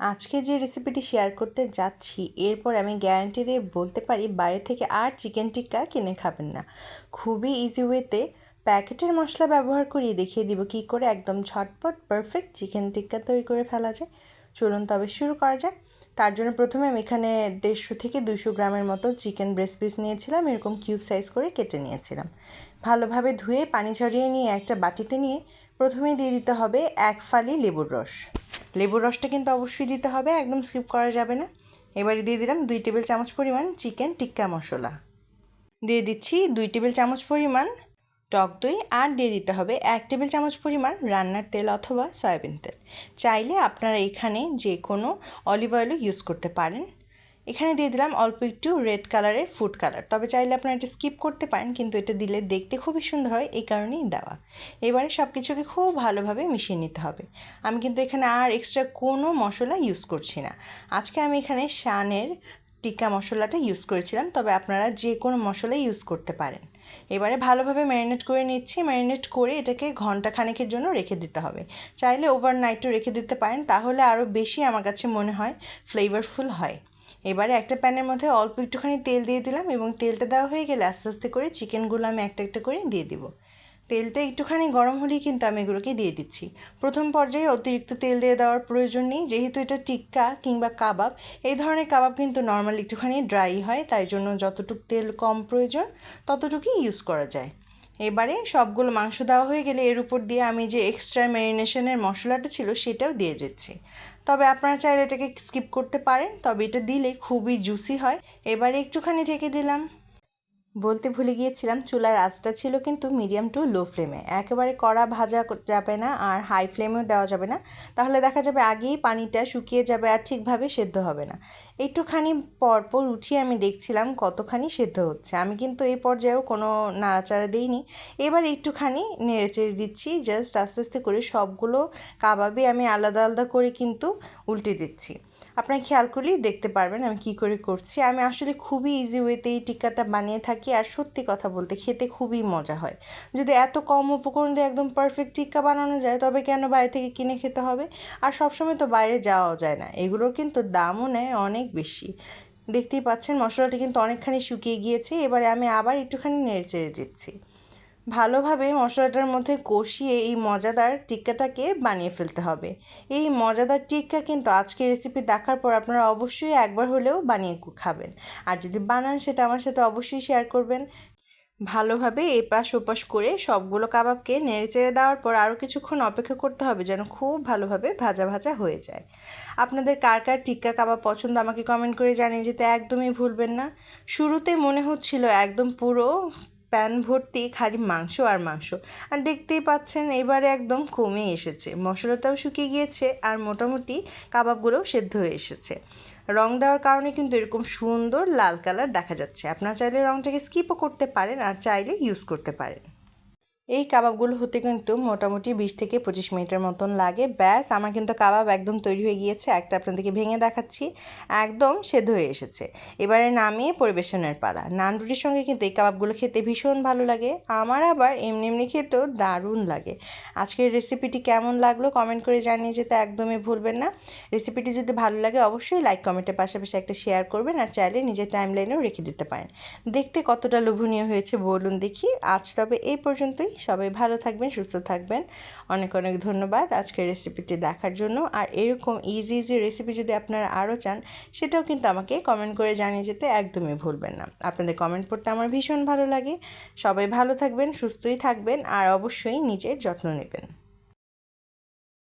আজকে যে রেসিপিটি শেয়ার করতে যাচ্ছি, এরপর আমি গ্যারান্টি দিয়ে বলতে পারি বাইরে থেকে আর চিকেন টিক্কা কিনে খাবেন না। খুবই ইজি ওয়েতে প্যাকেটের মশলা ব্যবহার করিয়ে দেখিয়ে দিব কী করে একদম ঝটপট পারফেক্ট চিকেন টিক্কা তৈরি করে ফেলা যায়। চলুন তবে শুরু করা যায় তার জন্য প্রথমে আমি এখানে দেড়শো থেকে দুশো গ্রামের মতো চিকেন ব্রেস্ট পিস নিয়েছিলাম, এরকম কিউব সাইজ করে কেটে নিয়েছিলাম। ভালোভাবে ধুয়ে পানি ঝরিয়ে নিয়ে একটা বাটিতে নিয়ে প্রথমেই দিয়ে দিতে হবে এক ফালি লেবুর রস। লেবুর রসটা কিন্তু অবশ্যই দিতে হবে, একদম স্কিপ করা যাবে না। এবারে দিয়ে দিলাম দুই টেবিল চামচ পরিমাণ চিকেন টিক্কা মশলা। দিয়ে দিচ্ছি দুই টেবিল চামচ পরিমাণ টক দই আর দিয়ে দিতে হবে এক টেবিল চামচ পরিমাণ রান্নার তেল অথবা সয়াবিন তেল। চাইলে আপনারা এখানে যে কোনো অলিভ অয়েলও ইউজ করতে পারেন। এখানে দিয়ে দিলাম অল্প একটু রেড কালারের ফুড কালার। তবে চাইলে আপনারা এটা স্কিপ করতে পারেন, কিন্তু এটা দিলে দেখতে খুবই সুন্দর হয়, এই কারণেই দেওয়া। এবারে সব কিছুকে খুব ভালোভাবে মিশিয়ে নিতে হবে। আমি কিন্তু এখানে আর এক্সট্রা কোনো মশলা ইউজ করছি না। আজকে আমি এখানে শানের টিক্কা মশলাটা ইউজ করেছিলাম, তবে আপনারা যে কোনো মশলাই ইউজ করতে পারেন। এবারে ভালোভাবে ম্যারিনেট করে নিচ্ছি। ম্যারিনেট করে এটাকে ঘণ্টা খানেকের জন্য রেখে দিতে হবে। চাইলে ওভারনাইটও রেখে দিতে পারেন, তাহলে আরও বেশি আমার কাছে মনে হয় ফ্লেভারফুল হয়। এবারে একটা প্যানের মধ্যে অল্প একটুখানি তেল দিয়ে দিলাম এবং তেলটা দেওয়া হয়ে গেলে আস্তে আস্তে করে চিকেনগুলো আমি একটা একটা করে দিয়ে দিব। তেলটা একটুখানি গরম হলেই কিন্তু আমি এগুলোকে দিয়ে দিচ্ছি। প্রথম পর্যায়ে অতিরিক্ত তেল দিয়ে দেওয়ার প্রয়োজন নেই, যেহেতু এটা টিক্কা কিংবা কাবাব, এই ধরনের কাবাব কিন্তু নর্মাল একটুখানি ড্রাই হয়, তাই জন্য যতটুকু তেল কম প্রয়োজন ততটুকুই ইউজ করা যায়। এবারে সবগুলো মাংস দেওয়া হয়ে গেলে এর উপর দিয়ে আমি যে এক্সট্রা ম্যারিনেশনের মশলাটা ছিল সেটাও দিয়ে দিচ্ছি। তবে আপনারা চাইলে এটাকে স্কিপ করতে পারেন, তবে এটা দিলে খুবই জুসি হয়। এবারে একটুখানি ঢেকে দিলাম। বলতে ভুলে গিয়েছিলাম, চুলার আঁচটা ছিল কিন্তু মিডিয়াম টু লো ফ্লেমে একেবারে কড়া ভাজা যাবে না আর হাই ফ্লেমেও দেওয়া যাবে না। তাহলে দেখা যাবে আগেই পানিটা শুকিয়ে যাবে আর ঠিকভাবে সেদ্ধ হবে না। একটুখানি পরপর উঠিয়ে আমি দেখছিলাম কতখানি সেদ্ধ হচ্ছে। আমি কিন্তু এই পর্যায়েও কোনো নাড়াচাড়া দিইনি। এবার একটুখানি নেড়েচেড়ে দিচ্ছি জাস্ট আস্তে আস্তে করে সবগুলো কাবাবে আমি আলাদা আলাদা করে কিন্তু উল্টে দিচ্ছি। আপনারা খেয়াল করলেই দেখতে পারবেন আমি কি করে করছি। আমি আসলে খুবই ইজি ওয়েতে এই টিক্কাটা বানিয়ে থাকি আর সত্যি কথা বলতে খেতে খুবই মজা হয়। যদি এত কম উপকরণ দিয়ে একদম পারফেক্ট টিক্কা বানানো যায়, তবে কেন বাইরে থেকে কিনে খেতে হবে? আর সবসময় তো বাইরে যাওয়াও যায় না। এগুলোর কিন্তু দামও নেয় অনেক বেশি। দেখতেই পাচ্ছেন মশলাটি কিন্তু অনেকখানি শুকিয়ে গিয়েছে। এবারে আমি আবার একটুখানি নেড়ে চেড়ে দিচ্ছি। ভালোভাবে মশলাটার মধ্যে কষিয়ে এই মজাদার টিক্কাটাকে বানিয়ে ফেলতে হবে। এই মজাদার টিক্কা কিন্তু আজকে রেসিপি দেখার পর আপনারা অবশ্যই একবার হলেও বানিয়ে খাবেন। আর যদি বানান সেটা আমার সাথে অবশ্যই শেয়ার করবেন। ভালোভাবে এপাশ ওপাশ করে সবগুলো কাবাবকে নেড়ে চেড়ে দেওয়ার পর আরও কিছুক্ষণ অপেক্ষা করতে হবে যেন খুব ভালোভাবে ভাজা ভাজা হয়ে যায়। আপনাদের কার কার টিক্কা কাবাব পছন্দ আমাকে কমেন্ট করে জানিয়ে যেতে একদমই ভুলবেন না। শুরুতে মনে হচ্ছিল একদম পুরো প্যান ভর্তি খালি মাংস আর মাংস। আর দেখতেই পাচ্ছেন এবারে একদম কমে এসেছে। মশলাটাও শুকিয়ে গিয়েছে আর মোটামুটি কাবাবগুলোও সেদ্ধ হয়ে এসেছে। রং দেওয়ার কারণে কিন্তু এরকম সুন্দর লাল কালার দেখা যাচ্ছে। আপনারা চাইলে রংটাকে স্কিপও করতে পারেন আর চাইলে ইউজ করতে পারেন। এই কাবাবগুলো হতে কিন্তু মোটামুটি বিশ থেকে পঁচিশ মিনিটের মতন লাগে। ব্যাস, আমার কিন্তু কাবাব একদম তৈরি হয়ে গিয়েছে। একটা আপনাদেরকে ভেঙে দেখাচ্ছি। একদম সেদ্ধ হয়ে এসেছে। এবারে নামিয়ে পরিবেশনের পালা। নান রুটির সঙ্গে কিন্তু এই কাবাবগুলো খেতে ভীষণ ভালো লাগে। আমার আবার এমনি এমনি খেতেও দারুণ লাগে। আজকের রেসিপিটি কেমন লাগল কমেন্ট করে জানিয়ে যেতে একদমই ভুলবেন না। রেসিপিটি যদি ভালো লাগে অবশ্যই লাইক কমেন্টের পাশাপাশি একটা শেয়ার করবেন আর চাইলে নিজের টাইম লাইনেও রেখে দিতে পারেন। দেখতে কতটা লোভনীয় হয়েছে বলুন দেখি। আজ তবে এই পর্যন্তই। সবাই ভালো থাকবেন, সুস্থ থাকবেন। অনেক অনেক ধন্যবাদ আজকের রেসিপিটি দেখার জন্য। আর এরকম ইজি ইজি রেসিপি যদি আপনারা আরও চান, সেটাও কিন্তু আমাকে কমেন্ট করে জানিয়ে যেতে একদমই ভুলবেন না। আপনাদের কমেন্ট পড়তে আমার ভীষণ ভালো লাগে। সবাই ভালো থাকবেন, সুস্থই থাকবেন, আর অবশ্যই নিজের যত্ন নেবেন।